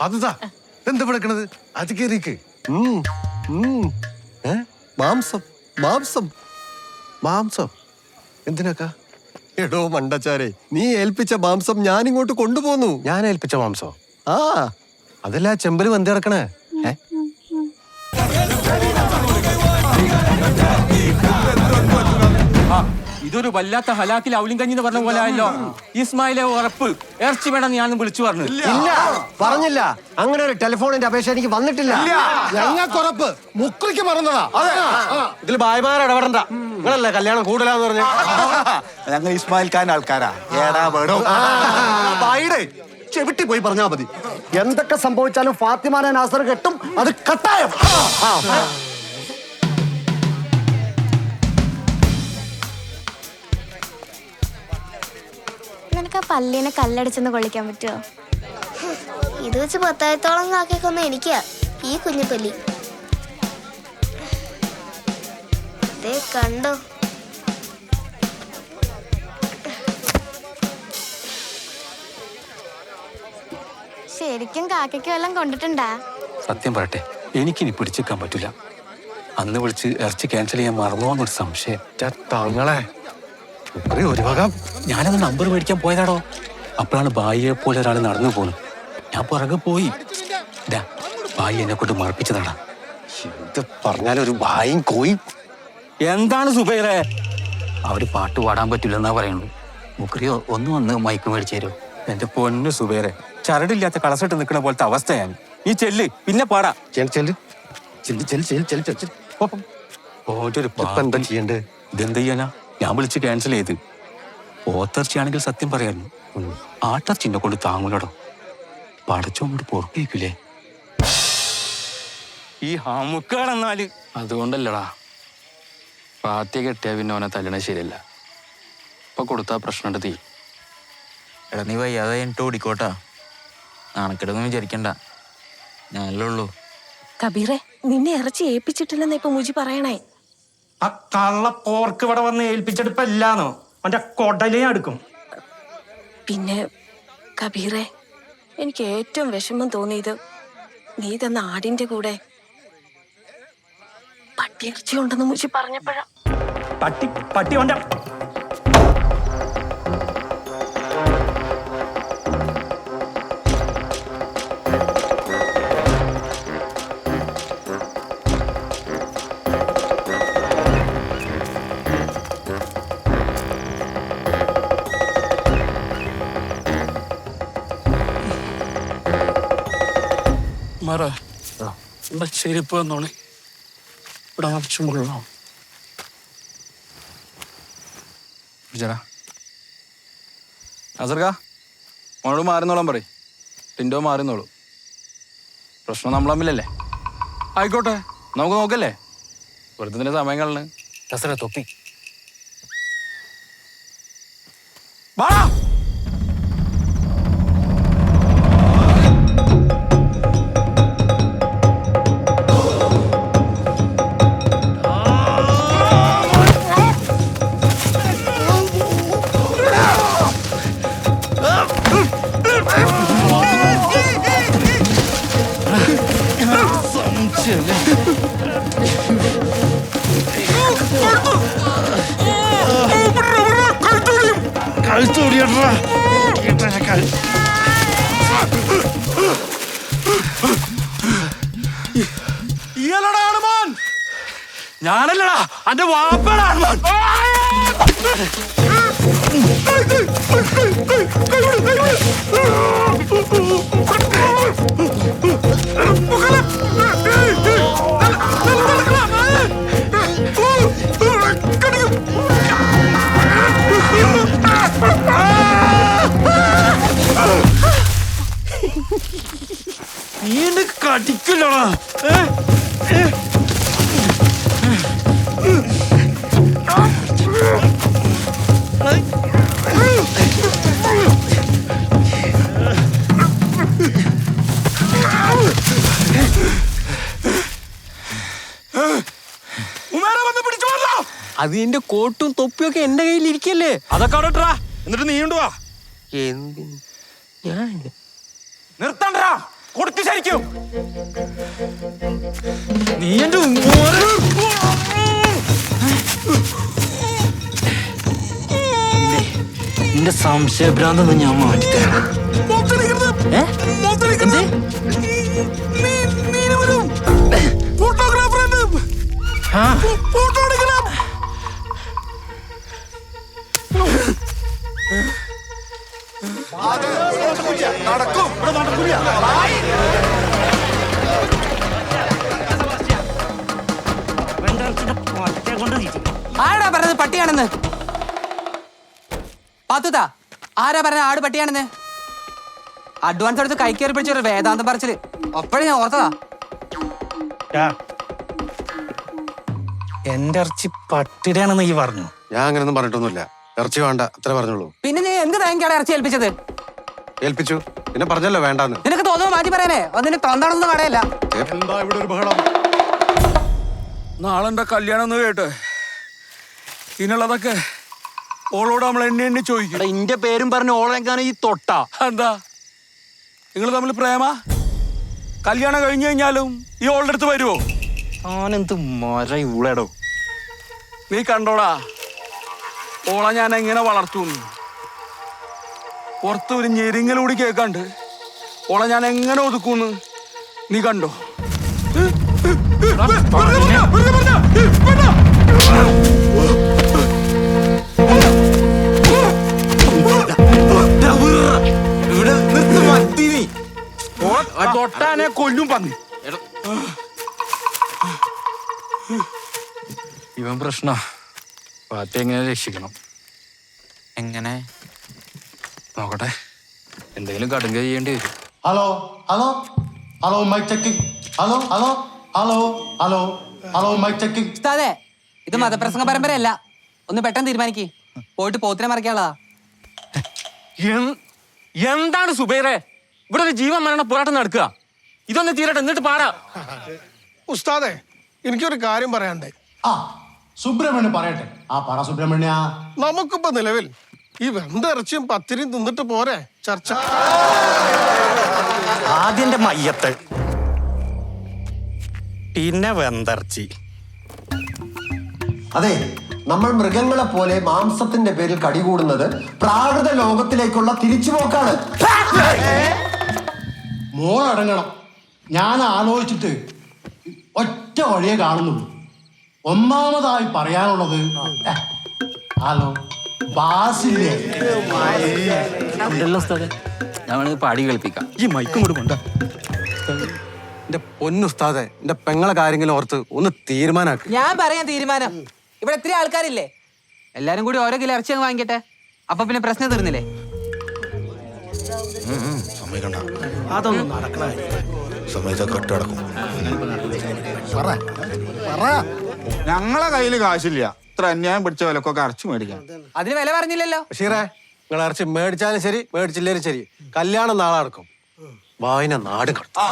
അതുതാ എന്താ പിടക്കണത് അത്. ഏ? മാംസം മാംസം. മാംസം. എന്തിനാക്കാ? എടോ മണ്ടച്ചാരെ നീ ഏൽപ്പിച്ച മാംസം ഞാൻ ഇങ്ങോട്ട് കൊണ്ടുപോന്നു. ഞാൻ ഏൽപ്പിച്ച മാംസം? ആ അതല്ല ചെമ്പൽ വന്ത് കിടക്കണേ. ഏ? ഇതൊരു വല്ലാത്ത ഹലാക്കിൽ അവലും കഞ്ഞി എന്ന് പറഞ്ഞ പോലെ ആയല്ലോ. ഇസ്മായിലെ ഉറപ്പ്. ഇറച്ചി വേണം ഞാൻ വിളിച്ചു പറഞ്ഞു. ഇല്ല. പറഞ്ഞില്ല. അങ്ങനെ ഒരു ടെലിഫോണിന്റെ അപേക്ഷ എനിക്ക് വന്നിട്ടില്ല. ഞങ്ങൾക്കുറപ്പ് മുക്രിക്ക് മറന്നതാ. ഇതിൽ ഭായിമാർ ഇടപെടണ്ട. നിങ്ങളല്ലേ കല്യാണം കൂടുതലാന്ന് പറഞ്ഞു? ഞങ്ങൾ ഇസ്മായിൽ ഖാൻ ആൾക്കാരാ. ഏടാ വേടോ. ഭായിയുടെ ചെവിട്ടി പോയി പറഞ്ഞാ മതി. എന്തൊക്കെ സംഭവിച്ചാലും ഫാത്തിമാനെ നാസർ കെട്ടും. അത് കട്ടായം. ആ. പല്ലിനെ കല്ലടിച്ചെന്ന് കൊള്ളിക്കാൻ പറ്റുമോ ഇത് വെച്ച് പത്തായിരത്തോളം കാക്കൊന്ന് എനിക്കാ ഈ കുഞ്ഞിപ്പല്ലി ദേ കണ്ടോ? ശരിക്കും കാക്കയ്ക്ക് വല്ലതും കൊണ്ടിട്ടുണ്ടാ? സത്യം പറയട്ടെ എനിക്കിനി പിടിച്ചെക്കാൻ പറ്റില്ല അന്ന് വിളിച്ച് ഇറച്ചി ക്യാൻസൽ ചെയ്യാൻ മറന്നു എന്നൊരു സംശയം തങ്ങളെ ഒരു ഒരു വക. ഞാനത് നമ്പർ മേടിക്കാൻ പോയതാടോ. അപ്പോഴാണ് ഭായിയെ പോലെ ഒരാൾ നടന്നു പോകുന്നത് ഞാൻ പുറകെ പോയി. ഭായി എന്നെ കൊണ്ട് മറപ്പിച്ചതാണ് എന്ത് പറഞ്ഞാലൊരു ഭായും കോയി. എന്താണ് സുബൈറെ? അവർ പാട്ട് പാടാൻ പറ്റില്ലെന്നാ പറയുള്ളൂ മുക്രിയോ ഒന്ന് വന്ന് മൈക്ക് മേടിച്ചു തരുമോ? എന്റെ പൊന്ന് സുബൈറെ ചരടില്ലാത്ത കളസിട്ട് നിൽക്കുന്ന പോലത്തെ അവസ്ഥയാണ് നീ ചെല്ല് പിന്നെ പാടാ. ചെല്ല് ചെല്ല്. ചെല്ല് ചെല്ല് ചെല്ല് ചെല്ല് ഓ ഇതെന്താ ചെയ്യണ്ടേ? ഇതെന്ത് ചെയ്യാനാ ഞാൻ വിളിച്ച് ക്യാൻസൽ ചെയ്ത്. പോത്തർച്ചയാണെങ്കിൽ സത്യം പറയായിരുന്നു. ആട്ടർച്ചിനെ കൊണ്ട് താങ്ങൂലടോ. പടച്ചോണ്ട് പൊറുക്കേക്കില്ലേ ഈ ഹമുക്കാണെന്നാൽ. അതുകൊണ്ടല്ലടാ. പാത്തി കെട്ടിയാ പിന്നെ അവനെ തല്ലണ ശരിയല്ല. ഇപ്പൊ കൊടുത്താ പ്രശ്നമുണ്ട് തീ. എടാ നീ വയ്യാതെ എന്നിട്ട് ഓടിക്കോട്ടാ. നാണക്കെടൊന്നും വിചാരിക്കണ്ട. ഞാനല്ലേ ഉള്ളൂ. കബീറെ നിന്നെ ഇറച്ചി ഏൽപ്പിച്ചിട്ടില്ലെന്ന് ഇപ്പൊ മുജി പറയണേ. ആ കള്ള പോർക്ക് ഇവിടെ വന്ന് ഏൽപ്പിച്ചെടുപ്പല്ലാന്നോ അവന്റെ കൊടലേ അടുക്കും. പിന്നെ കബീറെ എനിക്ക് ഏറ്റവും വിഷമം തോന്നിയത് നീ തന്ന ആടിന്റെ കൂടെ പട്ടിയിറച്ചി ഉണ്ടെന്ന് മുച്ചി പറഞ്ഞപ്പോഴാ. പട്ടി പട്ടി അവന്റെ മറ. ഇവിടെ ചെരുപ്പ് വന്നോണേ ഇവിടെ നിറച്ചും കൊള്ളാം. ചേട്ടാ അസർക്ക മോനോട് മാറുന്നോളാൻ പറയും. ടിൻഡോ മാറുന്നോളൂ. പ്രശ്നം നമ്മൾ തമ്മിലല്ലേ? ആയിക്കോട്ടെ. നമുക്ക് നോക്കല്ലേ? വെറുതെ ഇതിന്റെ സമയം കളണ്. തൊപ്പി. ഇയാളടാ ഹനുമാൻ. ഞാനല്ലടാ അന്റെ വാപ്പടാ ഹനുമാൻ. നീ എന്നെ കടിക്കില്ലടാ അത് എന്റെ കോട്ടും തൊപ്പിയൊക്കെ എന്റെ കയ്യിൽ ഇരിക്കല്ലേ അതൊക്കെ അവിടെ എന്നിട്ട് നീ കൊണ്ടുവാ എന്തിന്? ഞാൻ നിർത്തണ്ടാ. കൊടുത്തു ശരിക്കും. നീ എന്റെ നിന്റെ സംശയഭ്രാന്തൊന്നും ഞാൻ മാറ്റിത്തരാം. ഫോട്ടോഗ്രാഫർ ഫോട്ടോ ആ. നടക്കും ഇവിടെ നടക്കൂല ആരാ പറഞ്ഞത് പട്ടിയാണെന്ന്? പാത്തുതാ ആരാ പറഞ്ഞ ആട് പട്ടിയാണെന്ന്? അഡ്വാൻസ് എടുത്ത് കൈക്കേറി പിടിച്ചൊരു വേദാന്തം പറച്ചിൽ. അപ്പോഴേ ഞാൻ ഓർത്തതാ. എന്റെ ഇറച്ചി പട്ടിടയാണെന്ന് ഈ പറഞ്ഞു. ഞാൻ അങ്ങനെ ഒന്നും പറഞ്ഞിട്ടൊന്നുമില്ല. ഇറച്ചി വേണ്ട അത്ര പറഞ്ഞോളൂ പിന്നെ നീ എന്ത് തേങ്ങയാണ് ഇറച്ചി ഏൽപ്പിച്ചത്? ഏൽപ്പിച്ചു. പിന്നെ പറഞ്ഞല്ലോ വേണ്ടാന്ന്. നിനക്ക് തോന്നുന്നു മാറ്റി പറയാനേ അതിന് തൊണ്ടാണെന്ന് കടയല്ല. എന്താ ഇവിടെ ഒരു ബഹളം? നാളെ എന്റെ കല്യാണം എന്ന് കേട്ടെ? ഇതിനുള്ളതൊക്കെ ഓളോട് നമ്മൾ എണ്ണി എണ്ണി ചോദിക്കും. എന്റെ ഇന്റെ പേരും പറഞ്ഞ ഓളെങ്കാണ് ഈ തൊട്ട? എന്താ? നിങ്ങൾ തമ്മിൽ പ്രേമ? കല്യാണം കഴിഞ്ഞു കഴിഞ്ഞാലും ഈ ഓളുടെ അടുത്ത് വരുമോ ആനന്ദ് മര ഇവിടെ നീ കണ്ടോടാ. ഓളെ ഞാൻ എങ്ങനെ വളർത്തുന്നു? പുറത്ത് ഒരു ഞെരിങ്ങലൂടി കേൾക്കാണ്ട് ഓളെ ഞാൻ എങ്ങനെ ഒതുക്കുന്നു? നീ കണ്ടോ? തൊട്ടാനെ കൊല്ലും പന്നി. ഇവൻ പ്രശ്ന. പാത്തി എങ്ങനെ രക്ഷിക്കണം? എങ്ങനെ? നോക്കട്ടെ. എന്തെങ്കിലും കടുങ്ക ചെയ്യേണ്ടി വരും. Hello hello hello mike checking hello hello hello hello hello mike checking ഉസ്താദേ ഇത് മതപ്രസംഗ പരമ്പരയല്ല. ഒന്ന് പെട്ടെന്ന് തീരുമാനിക്ക്. പോയിട്ട് പോത്തിനെ മറിക്കാനുള്ളതാ. എന്താണ് സുബൈറെ? ഇവിടെ ഒരു ജീവൻ മരണ പോരാട്ടം നടക്കുക. ഇതൊന്ന് തീരട്ടെ എന്നിട്ട് പാടാ. ഉസ്താദെ എനിക്കൊരു കാര്യം പറയാണ്ട് ആ. സുബ്രഹ്മണ്യം പറയട്ടെ. ആ പറ സുബ്രഹ്മണ്യ. നമുക്കിപ്പോ നിലവിൽ ഈ വെന്തിറച്ചിയും പത്തിരിയും തിന്നിട്ട് പോരെ? ചർച്ച. ആദ്യന്റെ മയ്യത്ത്. പിന്നെ വെന്തിറച്ചി അതെ നമ്മൾ മൃഗങ്ങളെ പോലെ മാംസത്തിന്റെ പേരിൽ കടികൂടുന്നത് പ്രാകൃത ലോകത്തിലേക്കുള്ള തിരിച്ചുപോക്കാണ്. മോളടങ്ങണം. ഞാൻ ആലോചിച്ചിട്ട് ഒറ്റ വഴിയെ കാണുന്നുള്ളൂ. ഒന്നാമതായി പറയാനുള്ളത് ഹലോ ഞാൻ വേണമെങ്കിൽ പാടി കളിപ്പിക്കാം ഈ മൈക്കും കൂടെ കൊണ്ട എന്റെ പൊന്നുസ്താദെ എന്റെ പെങ്ങളെ കാര്യങ്ങളും ഓർത്ത് ഒന്ന് തീരുമാനാക്ക്. ഞാൻ പറയാൻ തീരുമാനം. ഇവിടെ എത്ര ആൾക്കാരില്ലേ? എല്ലാരും കൂടി ഓരോ കിലോ ഇറച്ചി അങ്ങ് വാങ്ങിക്കട്ടെ? അപ്പൊ പിന്നെ പ്രശ്നം തീർന്നില്ലേ? അതൊന്നും നടക്കണ ഞങ്ങളെ കയ്യിൽ കാശില്ല. ഇത്ര അന്യായം പിടിച്ച വിലക്കൊക്കെ അരച്ചു മേടിക്കാം അതിന് വില പറഞ്ഞില്ലല്ലോ. ഷീറേ. നിങ്ങൾ അരച്ച് മേടിച്ചാലും ശരി മേടിച്ചില്ലേലും ശരി. കല്യാണം നാളെ നടക്കും. വായന നാട് കടത്തും.